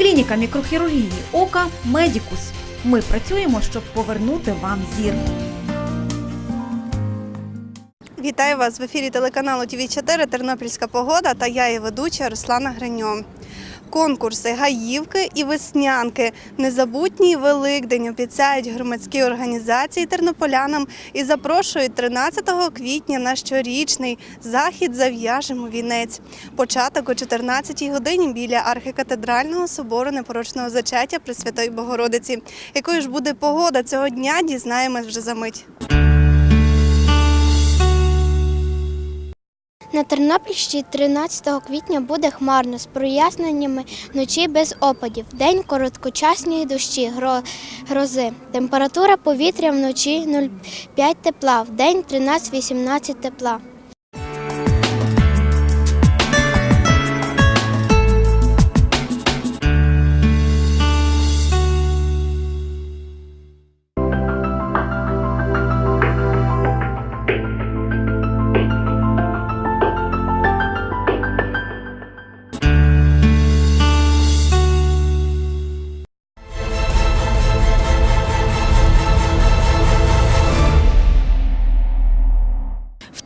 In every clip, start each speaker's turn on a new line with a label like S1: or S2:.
S1: Клініка мікрохірургії ока Медікус. Ми працюємо, щоб повернути вам зір.
S2: Вітаю вас в ефірі телеканалу ТВ 4 Тернопільська погода та я її ведуча Руслана Гриньо. Конкурси, гаївки і веснянки. Незабутній Великдень обіцяють громадські організації тернополянам і запрошують 13 квітня на щорічний захід Зав'яжемо вінець. Початок о 14 годині біля архікатедрального собору непорочного зачаття Пресвятої Богородиці. Якою ж буде погода цього дня, дізнаємось вже за мить.
S3: На Тернопільщині 13 квітня буде хмарно з проясненнями вночі без опадів. День короткочасні дощі, гро- грози. Температура повітря вночі 0,5 тепла, в день 13-18 тепла.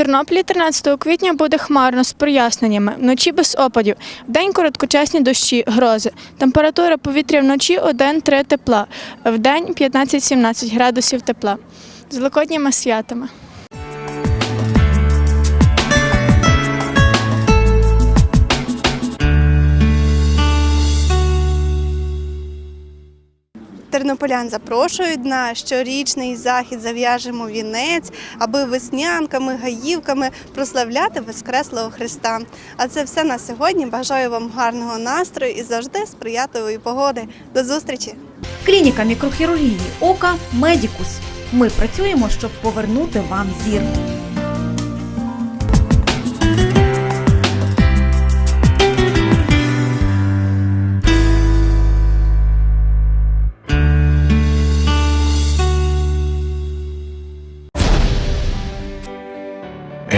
S4: Тернополі 13 квітня буде хмарно з проясненнями, вночі без опадів, вдень короткочасні дощі, грози. Температура повітря вночі 1-3 тепла, вдень 15-17 градусів тепла. З великодніми святами.
S2: Тернополян запрошують на щорічний захід Зав'яжемо вінець, аби веснянками, гаївками прославляти Воскреслого Христа. А це все на сьогодні. Бажаю вам гарного настрою і завжди сприятливої погоди. До зустрічі!
S1: Клініка мікрохірургії ока Медікус. Ми працюємо, щоб повернути вам зір.